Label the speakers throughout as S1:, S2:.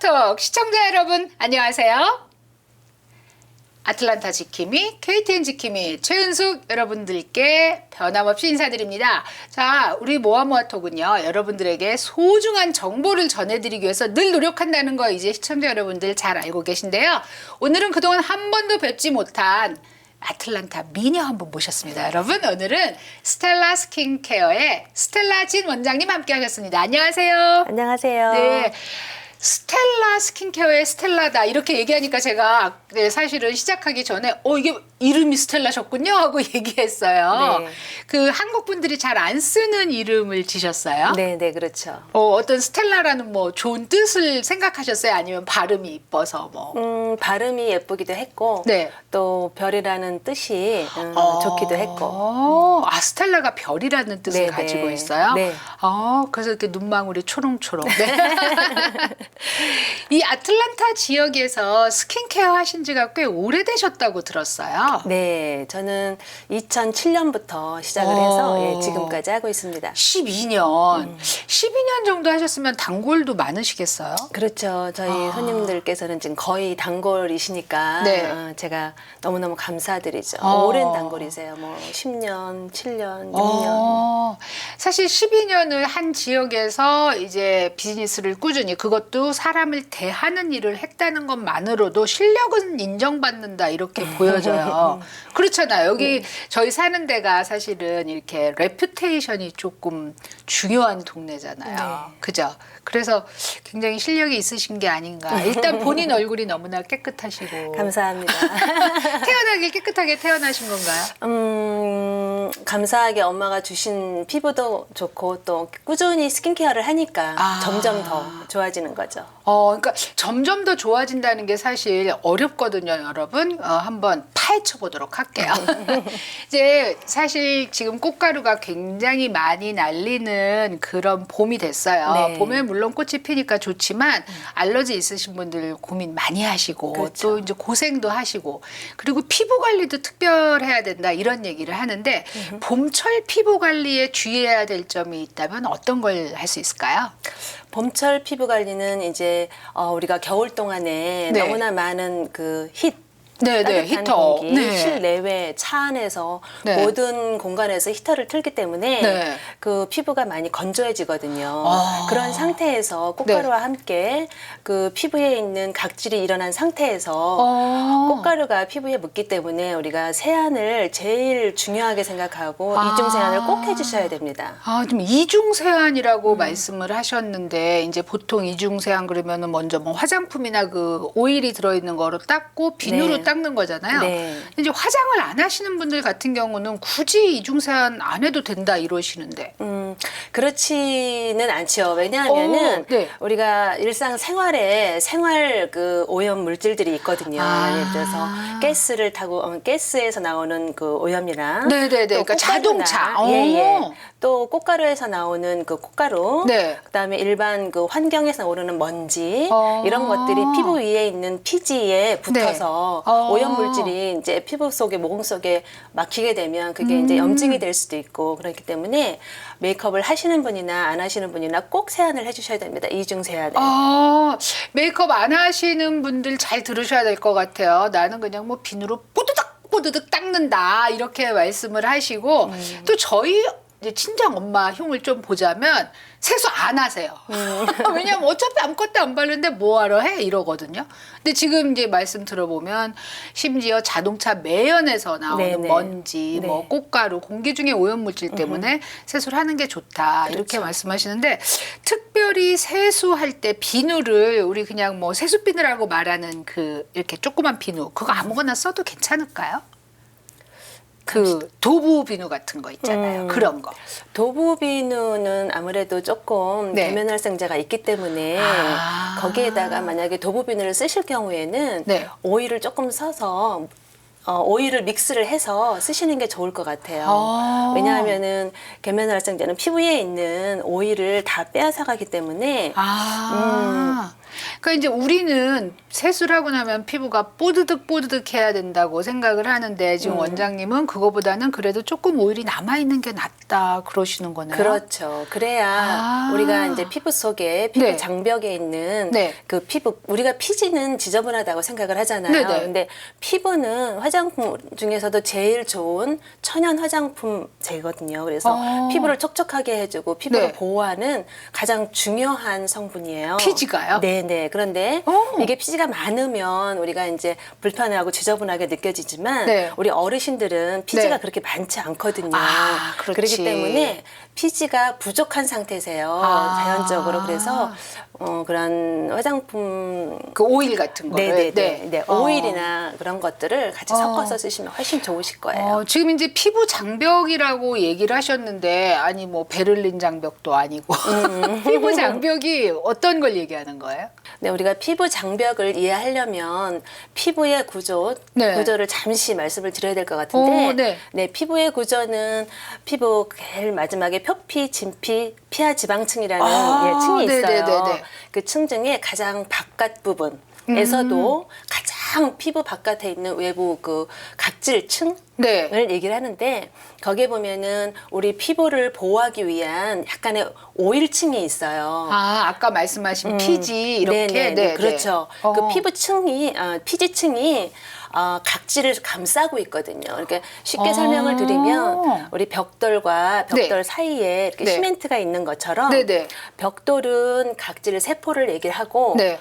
S1: 톡톡 시청자 여러분 안녕하세요. 아틀란타 지킴이, KTN 지킴이, 최은숙 여러분들께 변함없이 인사드립니다. 자, 우리 모아모아톡은요, 여러분들에게 소중한 정보를 전해드리기 위해서 늘 노력한다는 거 이제 시청자 여러분들 잘 알고 계신데요. 오늘은 그동안 한 번도 뵙지 못한 아틀란타 미녀 한 분 모셨습니다. 여러분, 오늘은 스텔라 스킨케어의 스텔라 진 원장님 함께 하셨습니다. 안녕하세요.
S2: 안녕하세요.
S1: 네. 스텔라 스킨케어의 스텔라다. 이렇게 얘기하니까 제가 네, 사실은 시작하기 전에 어 이게 이름이 스텔라셨군요 하고 얘기했어요.
S2: 네.
S1: 그 한국 분들이 잘 안 쓰는 이름을 지셨어요.
S2: 네, 네, 그렇죠.
S1: 어, 어떤 스텔라라는 뭐 좋은 뜻을 생각하셨어요? 아니면 발음이 이뻐서 뭐?
S2: 음, 발음이 예쁘기도 했고,
S1: 네.
S2: 또 별이라는 뜻이 음,
S1: 어,
S2: 좋기도 했고.
S1: 아, 스텔라가 별이라는 뜻을
S2: 네,
S1: 가지고
S2: 네.
S1: 있어요?
S2: 네.
S1: 아, 그래서 이렇게 눈망울이 초롱초롱. 네. 이 아틀란타 지역에서 스킨케어 하신 지가 꽤 오래되셨다고 들었어요.
S2: 네, 저는 2007년부터 시작을
S1: 어.
S2: 해서 예, 지금까지 하고 있습니다.
S1: 12년.
S2: 음.
S1: 12년 정도 하셨으면 단골도 많으시겠어요?
S2: 그렇죠. 저희
S1: 아.
S2: 손님들께서는 지금 거의 단골이시니까
S1: 네.
S2: 어, 제가 너무너무 감사드리죠.
S1: 어.
S2: 오랜 단골이세요. 뭐 10년, 7년, 6년.
S1: 어, 사실 12년을 한 지역에서 이제 비즈니스를 꾸준히 그것도 사람을 대하는 일을 했다는 것만으로도 실력은 인정받는다 이렇게 보여져요. 그렇잖아요. 여기 저희 사는 데가 사실은 이렇게 레퓨테이션이 조금 중요한 동네잖아요.
S2: 네.
S1: 그죠? 그래서 굉장히 실력이 있으신 게 아닌가. 일단 본인 얼굴이 너무나 깨끗하시고
S2: 감사합니다.
S1: 태어나길 깨끗하게 태어나신 건가요?
S2: 음, 감사하게 엄마가 주신 피부도 좋고 또 꾸준히 스킨케어를 하니까
S1: 아.
S2: 점점 더 좋아지는 거죠.
S1: 어, 그러니까 점점 더 좋아진다는 게 사실 어렵거든요, 여러분. 어, 한번 파헤쳐 보도록 할게요. 이제 사실 지금 꽃가루가 굉장히 많이 날리는 그런 봄이 됐어요.
S2: 네.
S1: 봄에 물론 꽃이 피니까 좋지만 알러지 있으신 분들 고민 많이 하시고
S2: 그렇죠.
S1: 또 이제 고생도 하시고 그리고 피부 관리도 특별해야 된다 이런 얘기를 하는데 봄철 피부 관리에 주의해야 될 점이 있다면 어떤 걸 할 수 있을까요?
S2: 봄철 피부 관리는 이제 어, 우리가 겨울 동안에
S1: 네.
S2: 너무나 많은 그 힛,
S1: 네, 네,
S2: 따뜻한
S1: 히터.
S2: 공기,
S1: 네.
S2: 실내외, 차 안에서
S1: 네.
S2: 모든 공간에서 히터를 틀기 때문에
S1: 네.
S2: 그 피부가 많이 건조해지거든요.
S1: 아.
S2: 그런 상태에서 꽃가루와 함께 그 피부에 있는 각질이 일어난 상태에서
S1: 어.
S2: 꽃가루가 피부에 묻기 때문에 우리가 세안을 제일 중요하게 생각하고
S1: 아.
S2: 이중 세안을 꼭 해주셔야 됩니다.
S1: 아, 좀 이중 세안이라고
S2: 음.
S1: 말씀을 하셨는데 이제 보통 이중 세안 그러면은 먼저 뭐 화장품이나 그 오일이 들어 있는 거로 닦고 비누로
S2: 네.
S1: 닦는 거잖아요.
S2: 네.
S1: 이제 화장을 안 하시는 분들 같은 경우는 굳이 이중 세안 안 해도 된다 이러시는데.
S2: 음, 그렇지는 않죠. 왜냐하면은
S1: 오, 네.
S2: 우리가 일상 생활에 생활 그 오염 물질들이 있거든요.
S1: 아.
S2: 예를 들어서 가스를 타고 어, 가스에서 나오는 그 오염이랑
S1: 네네네.
S2: 또
S1: 그러니까 자동차.
S2: 예, 예.
S1: 오.
S2: 또 꽃가루에서 나오는 그 꽃가루,
S1: 네.
S2: 그다음에 일반 그 환경에서 오르는 먼지
S1: 어.
S2: 이런 것들이 피부 위에 있는 피지에 붙어서
S1: 네. 어.
S2: 오염 물질이 이제 피부 속에 모공 속에 막히게 되면 그게 이제
S1: 음.
S2: 염증이 될 수도 있고 그렇기 때문에 메이크업을 하시는 분이나 안 하시는 분이나 꼭 세안을 해주셔야 됩니다. 이중 세안을.
S1: 아, 메이크업 안 하시는 분들 잘 들으셔야 될 것 같아요. 나는 그냥 뭐 비누로 뽀드득 뽀드득 닦는다 이렇게 말씀을 하시고
S2: 음.
S1: 또 저희 이제 친정 엄마 흉을 좀 보자면 세수 안 하세요.
S2: 음.
S1: 왜냐면 어차피 아무것도 안 바르는데 뭐하러 해 이러거든요. 근데 지금 이제 말씀 들어보면 심지어 자동차 매연에서 나오는
S2: 네네.
S1: 먼지, 뭐
S2: 네.
S1: 꽃가루, 공기 중에 오염 물질 때문에 세수를 하는 게 좋다 이렇게
S2: 그렇죠.
S1: 말씀하시는데 특별히 세수할 때 비누를 우리 그냥 뭐 세수 비누라고 말하는 그 이렇게 조그만 비누 그거 아무거나 써도 괜찮을까요? 그 도부 비누 같은 거 있잖아요.
S2: 음.
S1: 그런 거.
S2: 도부 비누는 아무래도 조금
S1: 네.
S2: 계면활성제가 있기 때문에
S1: 아.
S2: 거기에다가 만약에 도부 비누를 쓰실 경우에는
S1: 네.
S2: 오일을 조금 써서 어, 오일을 믹스를 해서 쓰시는 게 좋을 것 같아요.
S1: 아.
S2: 왜냐하면은 계면활성제는 피부에 있는 오일을 다 빼앗아가기 때문에
S1: 아. 그러니까 그러니까 이제 우리는 세수를 하고 나면 피부가 뽀드득 뽀드득 해야 된다고 생각을 하는데 지금
S2: 음.
S1: 원장님은 그거보다는 그래도 조금 오일이 남아 있는 게 낫다 그러시는 거네요.
S2: 그렇죠. 그래야
S1: 아.
S2: 우리가 이제 피부 속에 피부
S1: 네.
S2: 장벽에 있는
S1: 네.
S2: 그 피부 우리가 피지는 지저분하다고 생각을 하잖아요.
S1: 네네.
S2: 근데 피부는 화장품 중에서도 제일 좋은 천연 화장품제거든요. 그래서
S1: 어.
S2: 피부를 촉촉하게 해주고 피부를
S1: 네.
S2: 보호하는 가장 중요한 성분이에요.
S1: 피지가요?
S2: 네 네. 그런데
S1: 어.
S2: 이게 피지가 많으면 우리가 이제 불편하고 지저분하게 느껴지지만
S1: 네.
S2: 우리 어르신들은 피지가
S1: 네.
S2: 그렇게 많지 않거든요.
S1: 아, 그렇지.
S2: 그렇기 때문에 피지가 부족한 상태세요.
S1: 아.
S2: 자연적으로 그래서 어, 그런 화장품
S1: 그 오일 같은 거를.
S2: 네네네 네. 네.
S1: 어.
S2: 오일이나 그런 것들을 같이
S1: 어.
S2: 섞어서 쓰시면 훨씬 좋으실 거예요.
S1: 어, 지금 이제 피부 장벽이라고 얘기를 하셨는데 아니 뭐 베를린 장벽도 아니고
S2: 음.
S1: 피부 장벽이 어떤 걸 얘기하는 거예요?
S2: 네, 우리가 피부 장벽을 이해하려면 피부의 구조,
S1: 네.
S2: 구조를 잠시 말씀을 드려야 될 것 같은데,
S1: 오, 네.
S2: 피부의 구조는 피부 제일 마지막에 표피, 진피, 피하 지방층이라는
S1: 아,
S2: 예, 층이 있어요.
S1: 네네네네.
S2: 그 층 중에 가장 바깥 부분 에서도
S1: 음.
S2: 가장 피부 바깥에 있는 외부 그 각질층
S1: 네.
S2: 을 얘기를 하는데 거기에 보면은 우리 피부를 보호하기 위한 약간의 오일층이 있어요.
S1: 아, 아까 말씀하신 피지 이렇게
S2: 네네,
S1: 네,
S2: 그렇죠.
S1: 네.
S2: 그
S1: 어.
S2: 피부층이 어, 피지층이 어, 각질을 감싸고 있거든요. 그러니까 쉽게
S1: 아.
S2: 설명을 드리면 우리 벽돌과 벽돌
S1: 네.
S2: 사이에 이렇게
S1: 네.
S2: 시멘트가 있는 것처럼
S1: 네네.
S2: 벽돌은 각질 세포를 얘기를 하고
S1: 네.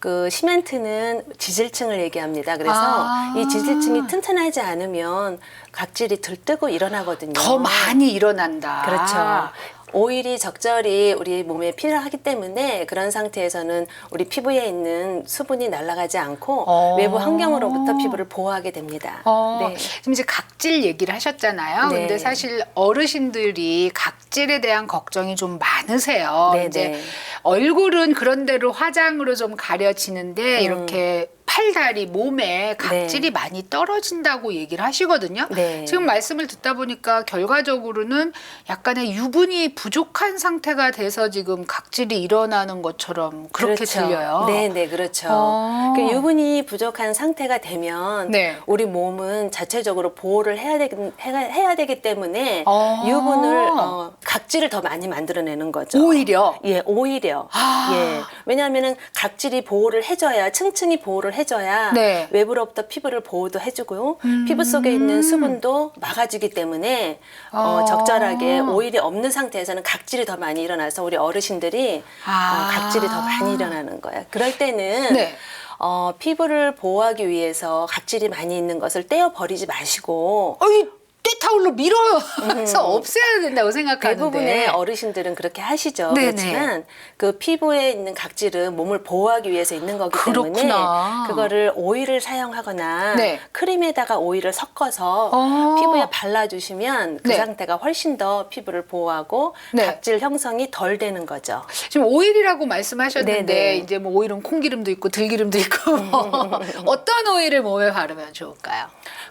S2: 그 시멘트는 지질층을 얘기합니다. 그래서
S1: 아.
S2: 이 지질층이 튼튼하지 않으면 각질이 들뜨고 일어나거든요.
S1: 더 많이 일어난다.
S2: 그렇죠. 오일이 적절히 우리 몸에 필요하기 때문에 그런 상태에서는 우리 피부에 있는 수분이 날아가지 않고
S1: 어.
S2: 외부 환경으로부터 피부를 보호하게 됩니다.
S1: 어,
S2: 네.
S1: 지금 이제 각질 얘기를 하셨잖아요.
S2: 네.
S1: 근데 사실 어르신들이 각질에 대한 걱정이 좀 많으세요.
S2: 네,
S1: 이제
S2: 네.
S1: 얼굴은 그런 대로 화장으로 좀 가려지는데
S2: 음.
S1: 이렇게 팔다리 몸에 각질이 많이 떨어진다고 얘기를 하시거든요.
S2: 네.
S1: 지금 말씀을 듣다 보니까 결과적으로는 약간의 유분이 부족한 상태가 돼서 지금 각질이 일어나는 것처럼 그렇게
S2: 그렇죠.
S1: 들려요.
S2: 네, 네, 그렇죠.
S1: 어.
S2: 그 유분이 부족한 상태가 되면
S1: 네.
S2: 우리 몸은 자체적으로 보호를 해야 되기, 해야, 해야 되기 때문에
S1: 어.
S2: 유분을 어, 각질을 더 많이 만들어내는 거죠.
S1: 오히려
S2: 예, 오히려.
S1: 아.
S2: 예. 왜냐하면은 각질이 보호를 해줘야, 층층이 보호를 해줘야
S1: 네. 음.
S2: 외부로부터 피부를 보호도 해주고요. 피부 속에 있는 수분도 막아주기 때문에 어,
S1: 어.
S2: 적절하게 오일이 없는 상태에서는 각질이 더 많이 일어나서 우리 어르신들이
S1: 아.
S2: 어, 각질이 더 많이 일어나는 거예요. 그럴 때는
S1: 네.
S2: 어, 피부를 보호하기 위해서 각질이 많이 있는 것을 떼어 버리지 마시고
S1: 어이 떼 타올로 밀어서 없애야 된다고 생각하는데
S2: 음. 대부분의 어르신들은 그렇게 하시죠.
S1: 네네.
S2: 그렇지만 그 피부에 있는 각질은 몸을 보호하기 위해서 있는 거기 때문에
S1: 그렇구나.
S2: 그거를 오일을 사용하거나
S1: 네.
S2: 크림에다가 오일을 섞어서
S1: 어.
S2: 피부에 발라주시면 그
S1: 네.
S2: 상태가 훨씬 더 피부를 보호하고
S1: 네.
S2: 각질 형성이 덜 되는 거죠.
S1: 지금 오일이라고 말씀하셨는데
S2: 네네.
S1: 이제 뭐 오일은 콩기름도 있고 들기름도 있고 뭐 어떤 오일을 몸에 바르면 좋을까요?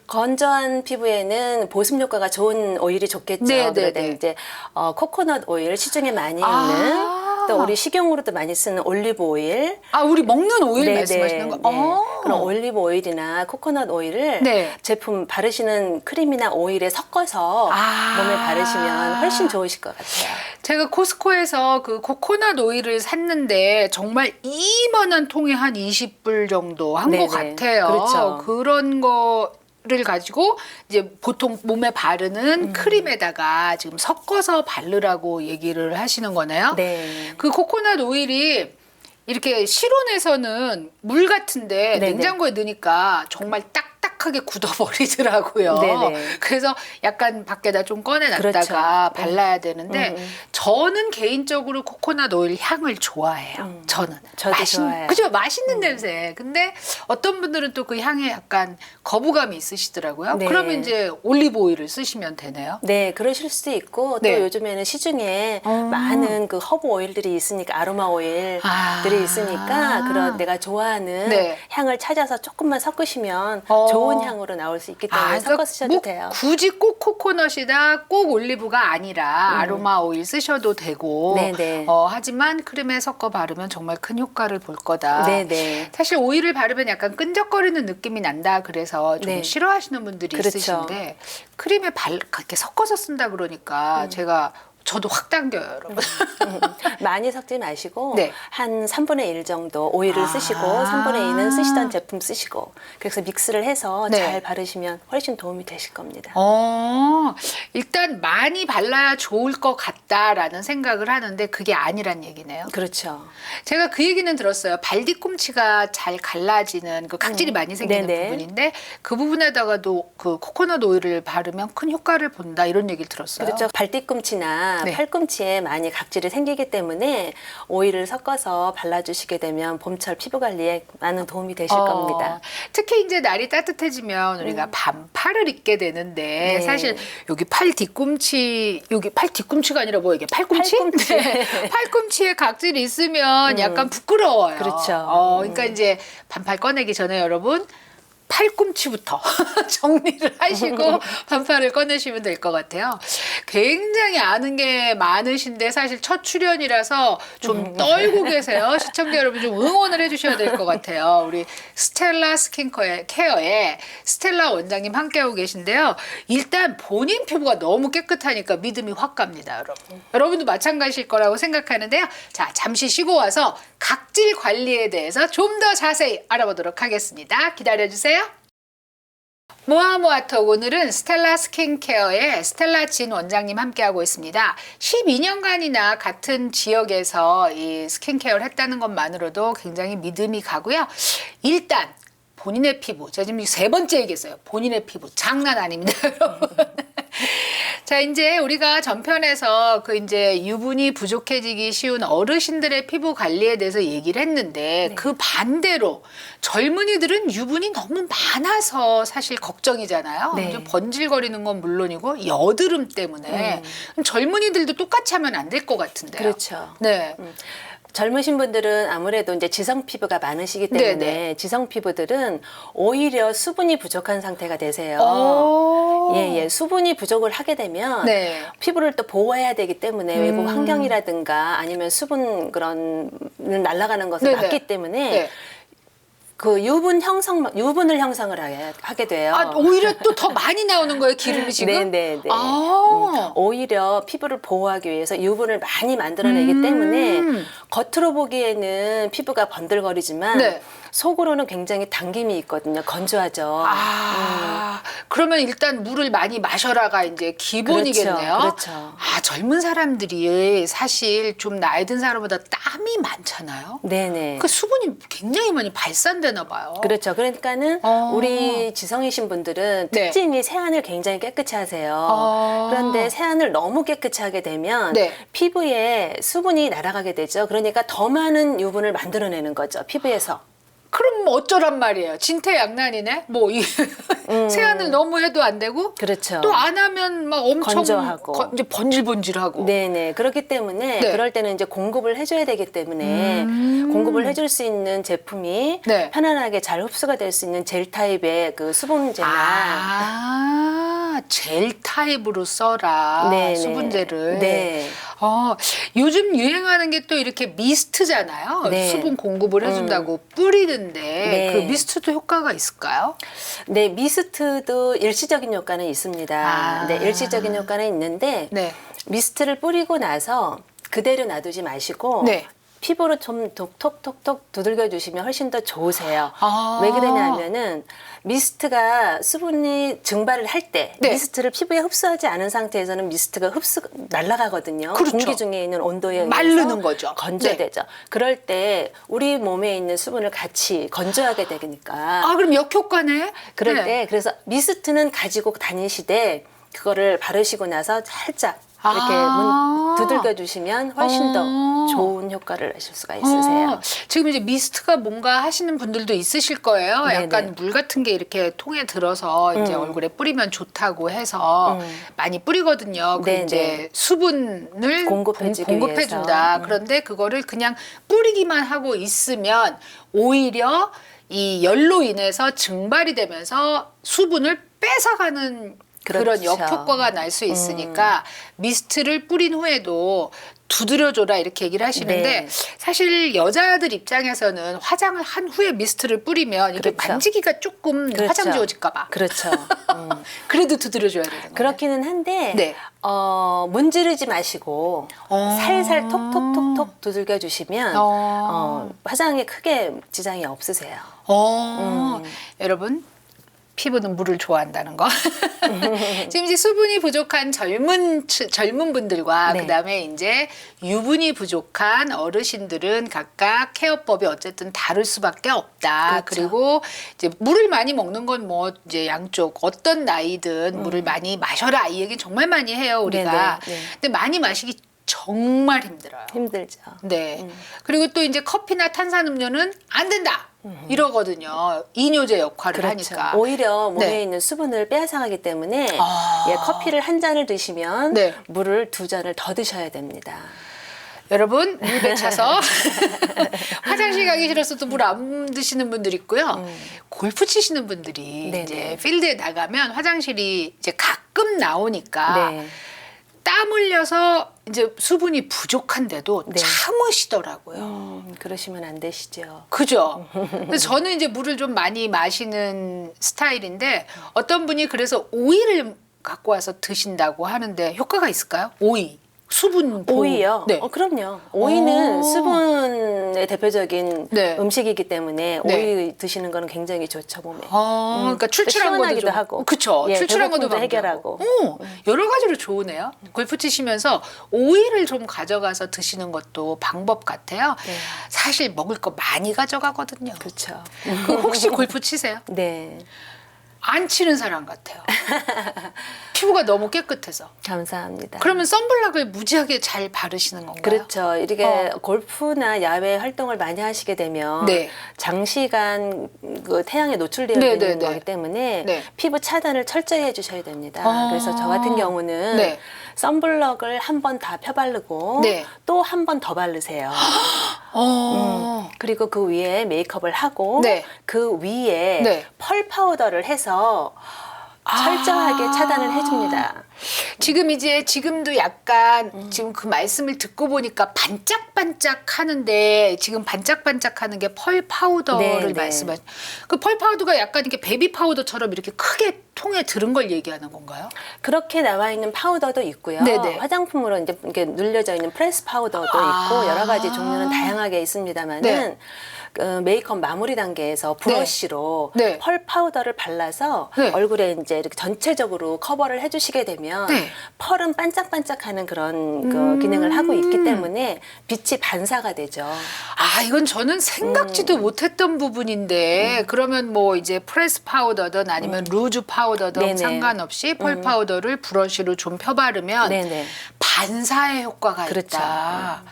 S2: 건조한 피부에는 보습 효과가 좋은 오일이 좋겠죠.
S1: 네, 네,
S2: 그런데
S1: 네.
S2: 이제 어, 코코넛 오일 시중에 많이
S1: 아.
S2: 있는 또 우리 식용으로도 많이 쓰는 올리브 오일
S1: 아 우리 먹는 오일
S2: 네,
S1: 말씀하시는
S2: 네,
S1: 거?
S2: 네.
S1: 어.
S2: 그런 올리브 오일이나 코코넛 오일을
S1: 네.
S2: 제품 바르시는 크림이나 오일에 섞어서
S1: 아.
S2: 몸에 바르시면 훨씬 좋으실 것 같아요.
S1: 제가 코스코에서 그 코코넛 오일을 샀는데 정말 이만한 통에 한 20불 정도 한것
S2: 네네.
S1: 같아요.
S2: 그렇죠.
S1: 그런 거 를 가지고 이제 보통 몸에 바르는
S2: 음.
S1: 크림에다가 지금 섞어서 바르라고 얘기를 하시는 거네요.
S2: 네.
S1: 그 코코넛 오일이 이렇게 실온에서는 물 같은데
S2: 네네.
S1: 냉장고에 넣으니까 정말 딱 딱하게 굳어버리더라고요.
S2: 네네.
S1: 그래서 약간 밖에다 좀 꺼내놨다가
S2: 그렇죠.
S1: 발라야 되는데
S2: 음, 음.
S1: 저는 개인적으로 코코넛 오일 향을 좋아해요. 저는
S2: 음. 저도 좋아해요. 음.
S1: 그죠 맛있는 냄새. 근데 어떤 분들은 또 그 향에 약간 거부감이 있으시더라고요.
S2: 네.
S1: 그러면 이제 올리브 오일을 쓰시면 되네요.
S2: 네, 그러실 수도 있고
S1: 네.
S2: 또 요즘에는 시중에
S1: 어.
S2: 많은 그 허브 오일들이 있으니까 아로마 오일들이
S1: 아.
S2: 있으니까 그런 내가 좋아하는
S1: 네.
S2: 향을 찾아서 조금만 섞으시면
S1: 어.
S2: 좋은 향으로 나올 수 있기 때문에
S1: 그러니까
S2: 섞어 쓰셔도
S1: 뭐
S2: 돼요.
S1: 굳이 꼭 코코넛이다, 꼭 올리브가 아니라 아로마 오일 쓰셔도 되고.
S2: 음. 네네.
S1: 어, 하지만 크림에 섞어 바르면 정말 큰 효과를 볼 거다.
S2: 네네.
S1: 사실 오일을 바르면 약간 끈적거리는 느낌이 난다 그래서 좀
S2: 네.
S1: 싫어하시는 분들이
S2: 그렇죠.
S1: 있으신데 크림에 발 이렇게 섞어서 쓴다 그러니까
S2: 음.
S1: 제가 저도 확 당겨요, 여러분.
S2: 많이 섞지 마시고
S1: 네.
S2: 한 3분의 1 정도 오일을
S1: 아.
S2: 쓰시고 3분의 2는 쓰시던 제품 쓰시고 그래서 믹스를 해서
S1: 네.
S2: 잘 바르시면 훨씬 도움이 되실 겁니다.
S1: 어, 일단 많이 발라야 좋을 것 같다라는 생각을 하는데 그게 아니란 얘기네요.
S2: 그렇죠.
S1: 제가 그 얘기는 들었어요. 발 뒤꿈치가 잘 갈라지는 그 각질이 많이 생기는
S2: 음. 네네.
S1: 부분인데 그 부분에다가도 그 코코넛 오일을 바르면 큰 효과를 본다 이런 얘기를 들었어요.
S2: 그렇죠. 발 뒤꿈치나
S1: 네.
S2: 팔꿈치에 많이 각질이 생기기 때문에 오일을 섞어서 발라주시게 되면 봄철 피부 관리에 많은 도움이 되실
S1: 어,
S2: 겁니다.
S1: 특히 이제 날이 따뜻해지면 우리가 반팔을 입게 되는데
S2: 네.
S1: 사실 여기 팔 뒤꿈치 여기 팔 뒤꿈치가 아니라 뭐 이게 팔꿈치?
S2: 팔꿈치.
S1: 네. 팔꿈치에 각질이 있으면 약간 부끄러워요.
S2: 그렇죠.
S1: 어, 그러니까 이제 반팔 꺼내기 전에 여러분 팔꿈치부터 정리를 하시고 반팔을 꺼내시면 될 것 같아요. 굉장히 아는 게 많으신데 사실 첫 출연이라서 좀 떨고 계세요. 시청자 여러분 좀 응원을 해주셔야 될 것 같아요. 우리 스텔라 스킨케어의 케어에 스텔라 원장님 함께하고 계신데요. 일단 본인 피부가 너무 깨끗하니까 믿음이 확 갑니다, 여러분. 여러분도 마찬가지일 거라고 생각하는데요. 자, 잠시 쉬고 와서 각질 관리에 대해서 좀 더 자세히 알아보도록 하겠습니다. 기다려주세요. 모아모아톡 오늘은 스텔라 스킨케어의 스텔라 진 원장님 함께하고 있습니다. 12년간이나 같은 지역에서 이 스킨케어를 했다는 것만으로도 굉장히 믿음이 가고요. 일단 본인의 피부, 제가 지금 세 번째 얘기했어요. 본인의 피부 장난 아닙니다, 여러분. 자, 이제 우리가 전편에서 그 이제 유분이 부족해지기 쉬운 어르신들의 피부 관리에 대해서 얘기를 했는데 그 반대로 젊은이들은 유분이 너무 많아서 사실 걱정이잖아요.
S2: 네.
S1: 이제 번질거리는 건 물론이고 여드름 때문에 그럼 젊은이들도 똑같이 하면 안 될 것 같은데요.
S2: 그렇죠.
S1: 네.
S2: 젊으신 분들은 아무래도 이제 지성 피부가 많으시기 때문에
S1: 네네.
S2: 지성 피부들은 오히려 수분이 부족한 상태가 되세요.
S1: 오.
S2: 예, 예. 수분이 부족을 하게 되면
S1: 네.
S2: 피부를 또 보호해야 되기 때문에
S1: 음.
S2: 외부 환경이라든가 아니면 수분 그런 날아가는 것을
S1: 네네.
S2: 막기 때문에
S1: 네.
S2: 그 유분 형성 유분을 형성을 하게, 하게 돼요.
S1: 아, 오히려 또 더 많이 나오는 거예요, 기름이 지금?
S2: 네, 네, 네.
S1: 아.
S2: 오히려 피부를 보호하기 위해서 유분을 많이 만들어내기
S1: 음.
S2: 때문에 겉으로 보기에는 피부가 번들거리지만
S1: 네.
S2: 속으로는 굉장히 당김이 있거든요. 건조하죠.
S1: 아, 그러면 일단 물을 많이 마셔라가 이제 기본이겠네요.
S2: 그렇죠, 그렇죠.
S1: 아, 젊은 사람들이 사실 좀 나이 든 사람보다 땀이 많잖아요.
S2: 네네.
S1: 그 수분이 굉장히 많이 발산되나 봐요.
S2: 그렇죠. 그러니까는
S1: 어.
S2: 우리 지성이신 분들은
S1: 네.
S2: 특징이 세안을 굉장히 깨끗이 하세요.
S1: 어.
S2: 그런데 세안을 너무 깨끗이 하게 되면
S1: 네.
S2: 피부에 수분이 날아가게 되죠. 그러니까 더 많은 유분을 만들어내는 거죠. 피부에서.
S1: 그럼 뭐 어쩌란 말이에요. 진퇴양난이네. 뭐 이 세안을 너무 해도 안 되고
S2: 음. 그렇죠.
S1: 또 안 하면 막 엄청
S2: 건조하고.
S1: 거- 이제 번질번질하고.
S2: 네네. 그렇기 때문에
S1: 네.
S2: 그럴 때는 이제 공급을 해줘야 되기 때문에
S1: 음.
S2: 공급을 해줄 수 있는 제품이
S1: 네.
S2: 편안하게 잘 흡수가 될 수 있는 젤 타입의 그 수분제나
S1: 아, 젤 타입으로 써라.
S2: 네네.
S1: 수분제를.
S2: 네.
S1: 어, 요즘 유행하는 게 또 이렇게 미스트잖아요.
S2: 네.
S1: 수분 공급을 해준다고 뿌리는 데
S2: 네.
S1: 그 미스트도 효과가 있을까요?
S2: 네, 미스트도 일시적인 효과는 있습니다.
S1: 아.
S2: 네, 일시적인 효과는 있는데
S1: 네.
S2: 미스트를 뿌리고 나서 그대로 놔두지 마시고
S1: 네.
S2: 피부로 좀 톡톡톡톡 두들겨 주시면 훨씬 더 좋으세요.
S1: 아.
S2: 왜 그러냐면은 미스트가 수분이 증발을 할 때
S1: 네.
S2: 미스트를 피부에 흡수하지 않은 상태에서는 미스트가 흡수 날아가거든요.
S1: 그렇죠.
S2: 공기 중에 있는 온도에
S1: 마르는 거죠. 네.
S2: 건조되죠. 그럴 때 우리 몸에 있는 수분을 같이 건조하게 되니까
S1: 아, 그럼 역효과네?
S2: 그럴
S1: 네.
S2: 때 그래서 미스트는 가지고 다니시되 그거를 바르시고 나서 살짝 이렇게
S1: 아.
S2: 문 두들겨 주시면 훨씬
S1: 어.
S2: 더 좋은 효과를 내실 수가 있으세요.
S1: 어, 지금 이제 미스트가 뭔가 하시는 분들도 있으실 거예요.
S2: 네네.
S1: 약간 물 같은 게 이렇게 통에 들어서 이제
S2: 음.
S1: 얼굴에 뿌리면 좋다고 해서
S2: 음.
S1: 많이 뿌리거든요. 그
S2: 네네.
S1: 이제 수분을
S2: 공급해주기
S1: 공급해 준다.
S2: 위해서. 음.
S1: 그런데 그거를 그냥 뿌리기만 하고 있으면 오히려 이 열로 인해서 증발이 되면서 수분을 뺏어가는 그런
S2: 그렇죠.
S1: 역효과가 날 수 있으니까 미스트를 뿌린 후에도 두드려줘라 이렇게 얘기를 하시는데
S2: 네.
S1: 사실 여자들 입장에서는 화장을 한 후에 미스트를 뿌리면 이게
S2: 그렇죠.
S1: 만지기가 조금
S2: 그렇죠.
S1: 화장 지워질까봐
S2: 그렇죠. 음.
S1: 그래도 두드려줘야 되는 거예요.
S2: 그렇기는 한데
S1: 네.
S2: 어, 문지르지 마시고
S1: 어.
S2: 살살 톡톡톡톡 두들겨 주시면
S1: 어.
S2: 어, 화장에 크게 지장이 없으세요.
S1: 어,
S2: 음.
S1: 여러분 피부는 물을 좋아한다는 거. 지금 이제 수분이 부족한 젊은 치- 젊은 분들과
S2: 네.
S1: 그다음에 이제 유분이 부족한 어르신들은 각각 케어법이 어쨌든 다를 수밖에 없다.
S2: 그렇죠.
S1: 그리고 이제 물을 많이 먹는 건 뭐 이제 양쪽 어떤 나이든 물을 많이 마셔라 이 얘기 정말 많이 해요 우리가.
S2: 음. 네네, 네.
S1: 근데 많이 마시기 정말 힘들어요.
S2: 힘들죠.
S1: 네. 그리고 또 이제 커피나 탄산음료는 안 된다. 이러거든요. 이뇨제 역할을
S2: 그렇죠.
S1: 하니까.
S2: 오히려 몸에
S1: 네.
S2: 있는 수분을 빼앗아가기 때문에
S1: 아.
S2: 예, 커피를 한 잔을 드시면
S1: 네.
S2: 물을 두 잔을 더 드셔야 됩니다.
S1: 여러분 물 배차서 화장실 가기 싫어서도 물 안 드시는 분들 있고요. 골프 치시는 분들이
S2: 음. 네네.
S1: 이제 필드에 나가면 화장실이 이제 가끔 나오니까
S2: 네.
S1: 땀 흘려서 이제 수분이 부족한데도
S2: 네.
S1: 참으시더라고요.
S2: 음, 그러시면 안 되시죠.
S1: 그죠? 그래서 저는 이제 물을 좀 많이 마시는 스타일인데 어떤 분이 그래서 오이를 갖고 와서 드신다고 하는데 효과가 있을까요? 오이. 수분 보호.
S2: 오이요?
S1: 네.
S2: 어, 그럼요. 오이는
S1: 어.
S2: 수분의 대표적인
S1: 네.
S2: 음식이기 때문에
S1: 네.
S2: 오이 드시는 거는 굉장히 좋죠 몸에.
S1: 어, 그러니까 출출한 것도 좀
S2: 하고.
S1: 그쵸.
S2: 예,
S1: 출출한 것도 해결하고. 어, 여러 가지로 좋으네요. 골프 치시면서 오이를 좀 가져가서 드시는 것도 방법 같아요.
S2: 네.
S1: 사실 먹을 거 많이 가져가거든요.
S2: 그렇죠.
S1: 그 혹시 골프 치세요?
S2: 네.
S1: 안 치는 사람 같아요. 피부가 너무 깨끗해서.
S2: 감사합니다.
S1: 그러면 선블락을 무지하게 잘 바르시는 건가요?
S2: 그렇죠. 이렇게
S1: 어.
S2: 골프나 야외 활동을 많이 하시게 되면
S1: 네.
S2: 장시간 그 태양에 노출되어
S1: 네,
S2: 있는
S1: 네, 네.
S2: 거기 때문에
S1: 네.
S2: 피부 차단을 철저히 해주셔야 됩니다.
S1: 아.
S2: 그래서 저 같은 경우는
S1: 네.
S2: 선블럭을 한 번 다 펴바르고
S1: 네.
S2: 또 한 번 더 바르세요.
S1: 어.
S2: 그리고 그 위에 메이크업을 하고
S1: 네.
S2: 그 위에
S1: 네.
S2: 펄 파우더를 해서 철저하게
S1: 아.
S2: 차단을 해줍니다.
S1: 지금 이제 지금도 약간
S2: 음.
S1: 지금 그 말씀을 듣고 보니까 반짝반짝 하는데 지금 반짝반짝 하는 게펄 파우더를
S2: 네, 네.
S1: 말씀하신 그 펄 파우더가 약간 이렇게 베이비 파우더처럼 이렇게 크게 통에 들은 걸 얘기하는 건가요?
S2: 그렇게 나와 있는 파우더도 있고요.
S1: 네네.
S2: 화장품으로 이제 이렇게 눌려져 있는 프레스 파우더도
S1: 아.
S2: 있고 여러 가지 종류는 다양하게 있습니다만은
S1: 네.
S2: 그 메이크업 마무리 단계에서 브러쉬로
S1: 네.
S2: 펄 파우더를 발라서
S1: 네.
S2: 얼굴에 이제 이렇게 전체적으로 커버를 해주시게 되면
S1: 네.
S2: 펄은 반짝반짝하는 그런 그
S1: 음.
S2: 기능을 하고 있기 때문에 빛이 반사가 되죠.
S1: 아 이건 저는 생각지도
S2: 음.
S1: 못했던 부분인데 그러면 뭐 이제 프레스 파우더든 아니면 루즈 파우더든
S2: 음. 네네. 음.
S1: 상관없이 펄 파우더를 브러쉬로 좀 펴바르면
S2: 네네.
S1: 반사의 효과가
S2: 그렇죠.
S1: 있다.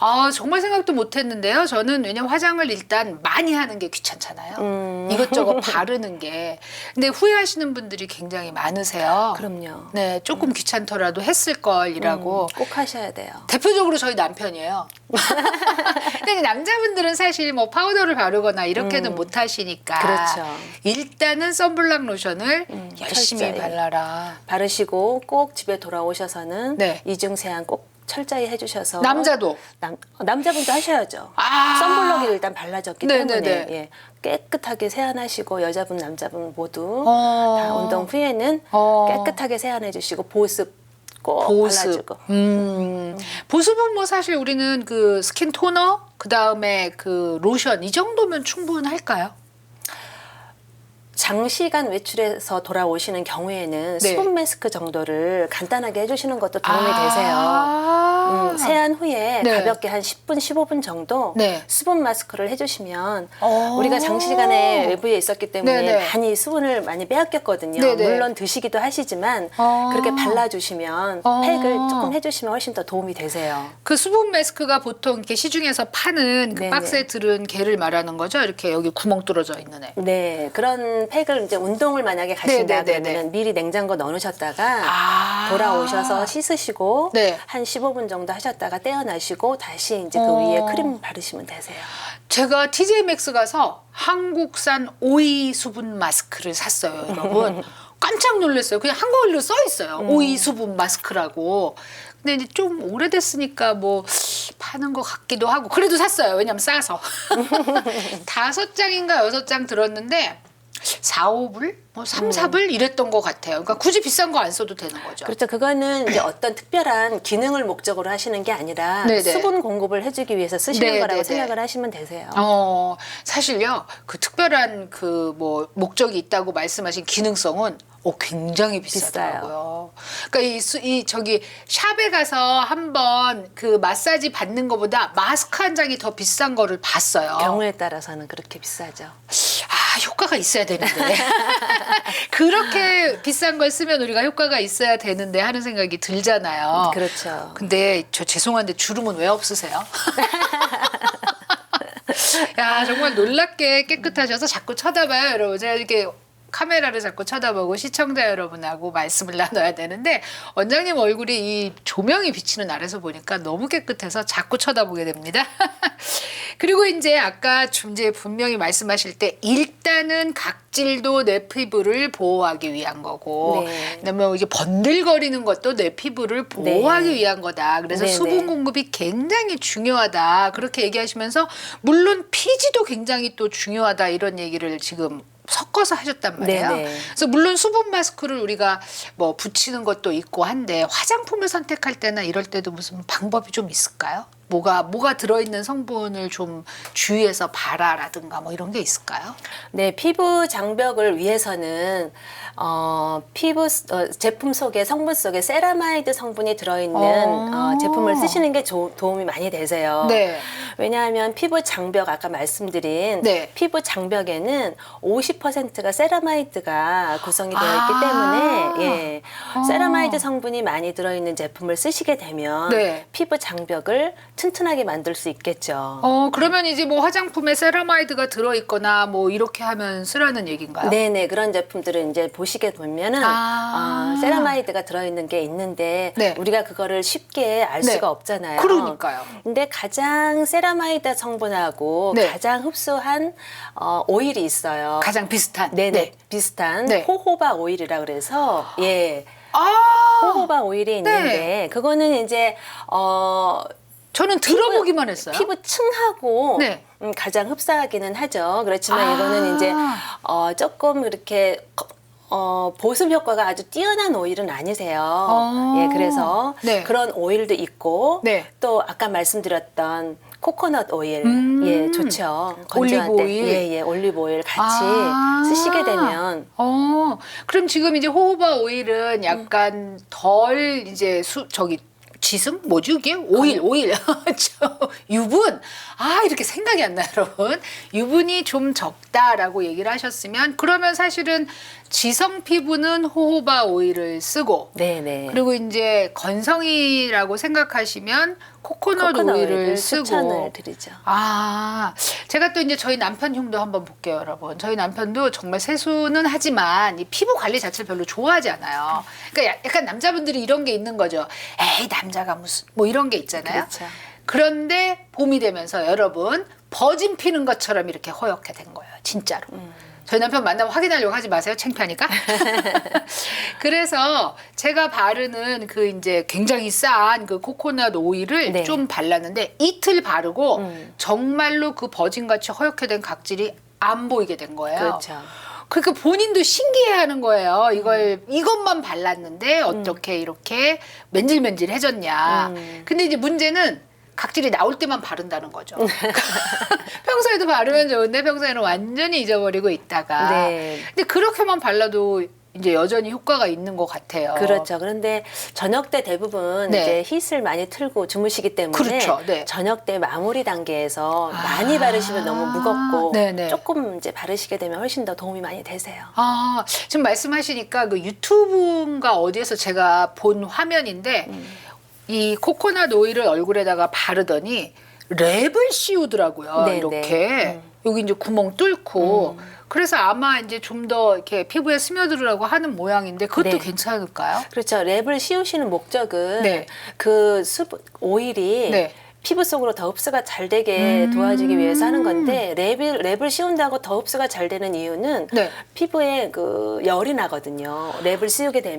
S1: 아 정말 생각도 못 했는데요. 저는 왜냐면 화장을 일단 많이 하는 게 귀찮잖아요.
S2: 음.
S1: 이것저것 바르는 게. 근데 후회하시는 분들이 굉장히 많으세요.
S2: 그럼요.
S1: 네, 조금 귀찮더라도 했을 걸이라고.
S2: 꼭 하셔야 돼요.
S1: 대표적으로 저희 남편이에요. 근데 남자분들은 사실 뭐 파우더를 바르거나 이렇게는 못 하시니까.
S2: 음. 그렇죠.
S1: 일단은 선블락 로션을 열심히
S2: 철저히.
S1: 발라라.
S2: 바르시고 꼭 집에 돌아오셔서는
S1: 네.
S2: 이중 세안 꼭 철저히 해주셔서
S1: 남자도.
S2: 남, 어, 남자분도 하셔야죠.
S1: 아.
S2: 선블럭이 일단 발라졌기
S1: 네네네.
S2: 때문에 예, 깨끗하게 세안하시고 여자분 남자분 모두
S1: 어.
S2: 다 운동 후에는
S1: 어.
S2: 깨끗하게 세안해주시고 보습 꼭
S1: 보습.
S2: 발라주고
S1: 음. 보습은 뭐 사실 우리는 그 스킨 토너, 그 다음에 그 로션 이 정도면 충분할까요?
S2: 장시간 외출해서 돌아오시는 경우에는
S1: 네.
S2: 수분 마스크 정도를 간단하게 해주시는 것도 도움이 되세요.
S1: 아.
S2: 음, 세안 후에
S1: 네.
S2: 가볍게 한 10분, 15분 정도
S1: 네.
S2: 수분 마스크를 해주시면
S1: 어.
S2: 우리가 장시간에 외부에 있었기 때문에
S1: 네네.
S2: 많이 수분을 많이 빼앗겼거든요.
S1: 네네.
S2: 물론 드시기도 하시지만
S1: 어.
S2: 그렇게 발라주시면
S1: 어.
S2: 팩을 조금 해주시면 훨씬 더 도움이 되세요.
S1: 그 수분 마스크가 보통 이렇게 시중에서 파는 그
S2: 네네.
S1: 박스에 들은 개를 말하는 거죠? 이렇게 여기 구멍 뚫어져 있는 애.
S2: 네, 그런 팩을 이제 운동을 만약에 가신다
S1: 네네네네.
S2: 그러면 미리 냉장고 넣어놓으셨다가
S1: 아.
S2: 돌아오셔서 씻으시고
S1: 네.
S2: 한 15분 정도 하셨다가 떼어나시고 다시 이제 그
S1: 어.
S2: 위에 크림 바르시면 되세요.
S1: 제가 TJ 맥스 가서 한국산 오이 수분 마스크를 샀어요, 여러분. 깜짝 놀랐어요. 그냥 한국어로 써 있어요. 오이 수분 마스크라고. 근데 이제 좀 오래됐으니까 뭐 파는 것 같기도 하고 그래도 샀어요. 왜냐면 싸서 다섯 장인가 여섯 장 들었는데 4, 5불? 뭐 3, 4불 이랬던 것 같아요. 그러니까 굳이 비싼 거 안 써도 되는 거죠.
S2: 그렇죠. 그거는 이제 어떤 특별한 기능을 목적으로 하시는 게 아니라
S1: 네네.
S2: 수분 공급을 해주기 위해서 쓰시는
S1: 네네네.
S2: 거라고 생각을 하시면 되세요.
S1: 어, 사실요, 그 특별한 그 뭐 목적이 있다고 말씀하신 기능성은 어, 굉장히 비싸더라고요. 그러니까 이, 수, 이 저기 샵에 가서 한번 그 마사지 받는 것보다 마스크 한 장이 더 비싼 거를 봤어요.
S2: 경우에 따라서는 그렇게 비싸죠.
S1: 아, 효과가 있어야 되는데. 그렇게 비싼 걸 쓰면 우리가 효과가 있어야 되는데 하는 생각이 들잖아요.
S2: 그렇죠.
S1: 근데 저 죄송한데 주름은 왜 없으세요? 야 정말 놀랍게 깨끗하셔서 자꾸 쳐다봐요 여러분 제가 이렇게 카메라를 자꾸 쳐다보고 시청자 여러분하고 말씀을 나눠야 되는데 원장님 얼굴이 이 조명이 비치는 아래서 보니까 너무 깨끗해서 자꾸 쳐다보게 됩니다. 그리고 이제 아까 좀 이제 분명히 말씀하실 때 일단은 각질도 내 피부를 보호하기 위한 거고
S2: 네.
S1: 그다음에 이게 번들거리는 것도 내 피부를 보호하기
S2: 네.
S1: 위한 거다. 그래서
S2: 네,
S1: 수분
S2: 네.
S1: 공급이 굉장히 중요하다. 그렇게 얘기하시면서 물론 피지도 굉장히 또 중요하다 이런 얘기를 지금 섞어서 하셨단 말이에요.
S2: 네, 네.
S1: 그래서 물론 수분 마스크를 우리가 뭐 붙이는 것도 있고 한데 화장품을 선택할 때나 이럴 때도 무슨 방법이 좀 있을까요? 뭐가 뭐가 들어있는 성분을 좀 주의해서 봐라라든가 뭐 이런 게 있을까요?
S2: 네, 피부 장벽을 위해서는 어, 피부 스- 어, 제품 속에 성분 속에 세라마이드 성분이 들어있는
S1: 어.
S2: 어, 제품을 쓰시는 게 조- 도움이 많이 되세요.
S1: 네.
S2: 왜냐하면 피부 장벽 아까 말씀드린
S1: 네.
S2: 피부 장벽에는 50%가 세라마이드가 구성이 되어 있기
S1: 아.
S2: 때문에 예,
S1: 어.
S2: 세라마이드 성분이 많이 들어있는 제품을 쓰시게 되면
S1: 네.
S2: 피부 장벽을 튼튼하게 만들 수 있겠죠.
S1: 어 그러면 이제 뭐 화장품에 세라마이드가 들어있거나 뭐 이렇게 하면 쓰라는 얘기인가요?
S2: 네네 그런 제품들은 이제 보시게 보면은
S1: 아.
S2: 어, 세라마이드가 들어있는 게 있는데
S1: 네.
S2: 우리가 그거를 쉽게 알
S1: 네.
S2: 수가 없잖아요.
S1: 그러니까요.
S2: 근데 가장 세라마이드 성분하고
S1: 네.
S2: 가장 흡수한 어, 오일이 있어요.
S1: 가장 비슷한.
S2: 네네 비슷한
S1: 네.
S2: 호호바 오일이라 그래서 예
S1: 아
S2: 호호바 오일이 있는데 그거는 이제 어
S1: 저는 들어보기만 했어요.
S2: 피부 층하고
S1: 네.
S2: 음, 가장 흡사하기는 하죠. 그렇지만
S1: 아.
S2: 이거는 이제 어, 조금 이렇게 어, 보습 효과가 아주 뛰어난 오일은 아니세요.
S1: 어.
S2: 예, 그래서
S1: 네.
S2: 그런 오일도 있고
S1: 네.
S2: 또 아까 말씀드렸던 코코넛 오일
S1: 음.
S2: 예 좋죠.
S1: 올리브
S2: 건조한 때.
S1: 오일.
S2: 예, 예, 올리브 오일 같이
S1: 아.
S2: 쓰시게 되면
S1: 어, 그럼 지금 이제 호호바 오일은 약간 덜 이제 수 저기 지승 뭐지 이게? 오일 오일. 저 유분. 아 이렇게 생각이 안 나요 여러분. 유분이 좀 적다라고 얘기를 하셨으면 그러면 사실은 지성 피부는 호호바 오일을 쓰고
S2: 네네.
S1: 그리고 이제 건성이라고 생각하시면 코코넛,
S2: 코코넛
S1: 오일을
S2: 오일을
S1: 쓰고
S2: 추천을 드리죠.
S1: 아, 제가 또 이제 저희 남편 흉도 한번 볼게요, 여러분. 저희 남편도 정말 세수는 하지만 이 피부 관리 자체를 별로 좋아하지 않아요. 그러니까 야- 약간 남자분들이 이런 게 있는 거죠. 에이, 남자가 무슨, 뭐 이런 게 있잖아요.
S2: 그렇죠.
S1: 런데 봄이 되면서 여러분, 버진 피는 것처럼 이렇게 허옇게 된 거예요, 진짜로.
S2: 음.
S1: 저희 남편 만나면 확인하려고 하지 마세요. 창피하니까. 그래서 제가 바르는 그 이제 굉장히 싼 그 코코넛 오일을
S2: 네.
S1: 좀 발랐는데 이틀 바르고
S2: 음.
S1: 정말로 그 버진같이 허옇게 된 각질이 안 보이게 된 거예요.
S2: 그렇죠.
S1: 그러니까 본인도 신기해하는 거예요. 이걸
S2: 음.
S1: 이것만 발랐는데 어떻게 이렇게 맨질맨질해졌냐.
S2: 음.
S1: 근데 이제 문제는 각질이 나올 때만 바른다는 거죠. 평소에도 바르면 좋은데 평소에는 완전히 잊어버리고 있다가.
S2: 네.
S1: 근데 그렇게만 발라도 이제 여전히 효과가 있는 것 같아요.
S2: 그렇죠. 그런데 저녁 때 대부분
S1: 네.
S2: 이제 힛을 많이 틀고 주무시기 때문에
S1: 그렇죠. 네.
S2: 저녁 때 마무리 단계에서
S1: 아.
S2: 많이 바르시면 너무 무겁고
S1: 네네.
S2: 조금 이제 바르시게 되면 훨씬 더 도움이 많이 되세요.
S1: 아, 지금 말씀하시니까 그 유튜브인가 어디에서 제가 본 화면인데
S2: 음.
S1: 이 코코넛 오일을 얼굴에다가 바르더니 랩을 씌우더라고요.
S2: 네,
S1: 이렇게
S2: 네.
S1: 여기 이제 구멍 뚫고 그래서 아마 이제 좀 더 이렇게 피부에 스며들으라고 하는 모양인데 그것도
S2: 네.
S1: 괜찮을까요?
S2: 그렇죠. 랩을 씌우시는 목적은
S1: 네.
S2: 그 수분 오일이
S1: 네.
S2: 피부 속으로 더 흡수가 잘 되게
S1: 음.
S2: 도와주기 위해서 하는 건데 랩을 랩을 씌운다고 더 흡수가 잘 되는 이유는
S1: 네.
S2: 피부에 그 열이 나거든요. 랩을 씌우게 되면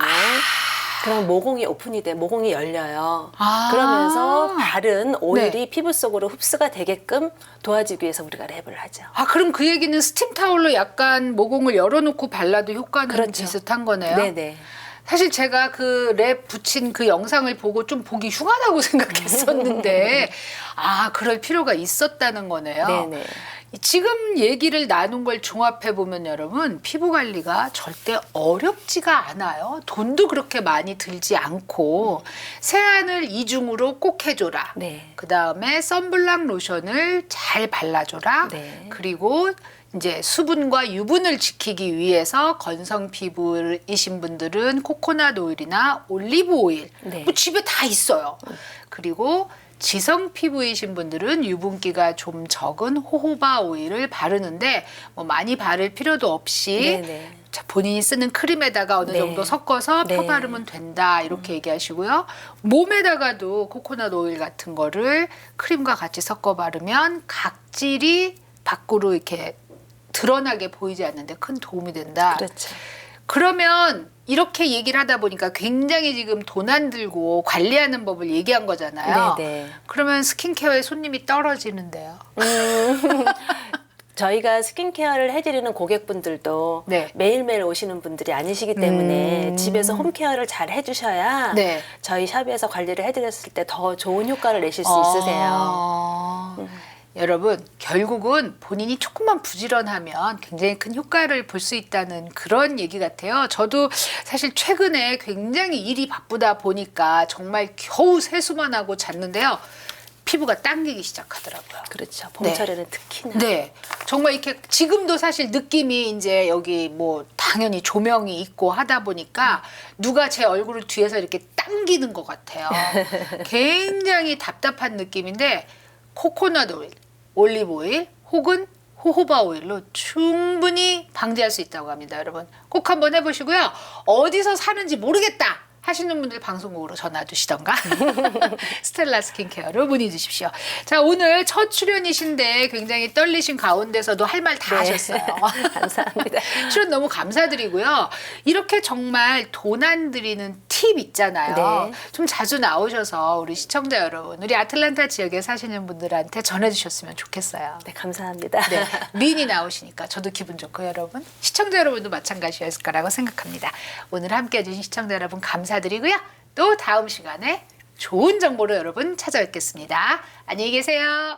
S2: 그럼 모공이 오픈이 돼 모공이 열려요.
S1: 아.
S2: 그러면서 바른 오일이 피부 속으로 흡수가 되게끔 도와주기 위해서 우리가 랩을 하죠.
S1: 아 그럼 그 얘기는 스팀 타올로 약간 모공을 열어놓고 발라도 효과는
S2: 그렇죠.
S1: 비슷한 거네요.
S2: 네네.
S1: 사실 제가 그 랩 붙인 그 영상을 보고 좀 보기 흉하다고 생각했었는데 아 그럴 필요가 있었다는 거네요.
S2: 네네.
S1: 지금 얘기를 나눈 걸 종합해 보면 여러분 피부 관리가 절대 어렵지가 않아요. 돈도 그렇게 많이 들지 않고 세안을 이중으로 꼭 해줘라.
S2: 네.
S1: 그 다음에 선블락 로션을 잘 발라줘라.
S2: 네.
S1: 그리고 이제 수분과 유분을 지키기 위해서 건성 피부이신 분들은 코코넛 오일이나 올리브 오일
S2: 네.
S1: 뭐 집에 다 있어요. 그리고 지성 피부이신 분들은 유분기가 좀 적은 호호바 오일을 바르는데 뭐 많이 바를 필요도 없이
S2: 네네.
S1: 자, 본인이 쓰는 크림에다가 어느
S2: 네.
S1: 정도 섞어서 펴
S2: 네.
S1: 바르면 된다 이렇게 얘기하시고요. 몸에다가도 코코넛 오일 같은 거를 크림과 같이 섞어 바르면 각질이 밖으로 이렇게 드러나게 보이지 않는데 큰 도움이 된다.
S2: 그렇죠.
S1: 그러면 이렇게 얘기를 하다 보니까 굉장히 지금 돈 안 들고 관리하는 법을 얘기한 거잖아요.
S2: 네네.
S1: 그러면 스킨케어에 손님이 떨어지는데요.
S2: 음, 저희가 스킨케어를 해드리는 고객분들도
S1: 네.
S2: 매일매일 오시는 분들이 아니시기 때문에
S1: 음.
S2: 집에서 홈케어를 잘 해주셔야
S1: 네.
S2: 저희 샵에서 관리를 해드렸을 때 더 좋은 효과를 내실 수 있으세요.
S1: 어, 여러분 결국은 본인이 조금만 부지런하면 굉장히 큰 효과를 볼 수 있다는 그런 얘기 같아요. 저도 사실 최근에 굉장히 일이 바쁘다 보니까 정말 겨우 세수만 하고 잤는데요. 피부가 당기기 시작하더라고요.
S2: 그렇죠. 봄철에는 특히나.
S1: 네. 정말 이렇게 지금도 사실 느낌이 이제 여기 뭐 당연히 조명이 있고 하다 보니까 누가 제 얼굴을 뒤에서 이렇게 당기는 것 같아요. 굉장히 답답한 느낌인데 코코넛 오일, 올리브 오일 혹은 호호바 오일로 충분히 방지할 수 있다고 합니다, 여러분. 꼭 한번 해보시고요. 어디서 사는지 모르겠다. 하시는 분들 방송국으로 전화 주시던가 스텔라 스킨케어로 문의 주십시오. 자 오늘 첫 출연이신데 굉장히 떨리신 가운데서도 할 말 다
S2: 네.
S1: 하셨어요.
S2: 감사합니다.
S1: 출연 너무 감사드리고요. 이렇게 정말 돈안 들이는 팁 있잖아요.
S2: 네.
S1: 좀 자주 나오셔서 우리 시청자 여러분, 우리 아틀란타 지역에 사시는 분들한테 전해주셨으면 좋겠어요.
S2: 네, 감사합니다.
S1: 네, 미인이 나오시니까 저도 기분 좋고 여러분 시청자 여러분도 마찬가지였을 거라고 생각합니다. 오늘 함께해 주신 시청자 여러분 감사드리고요. 또 다음 시간에 좋은 정보로 여러분 찾아뵙겠습니다. 안녕히 계세요.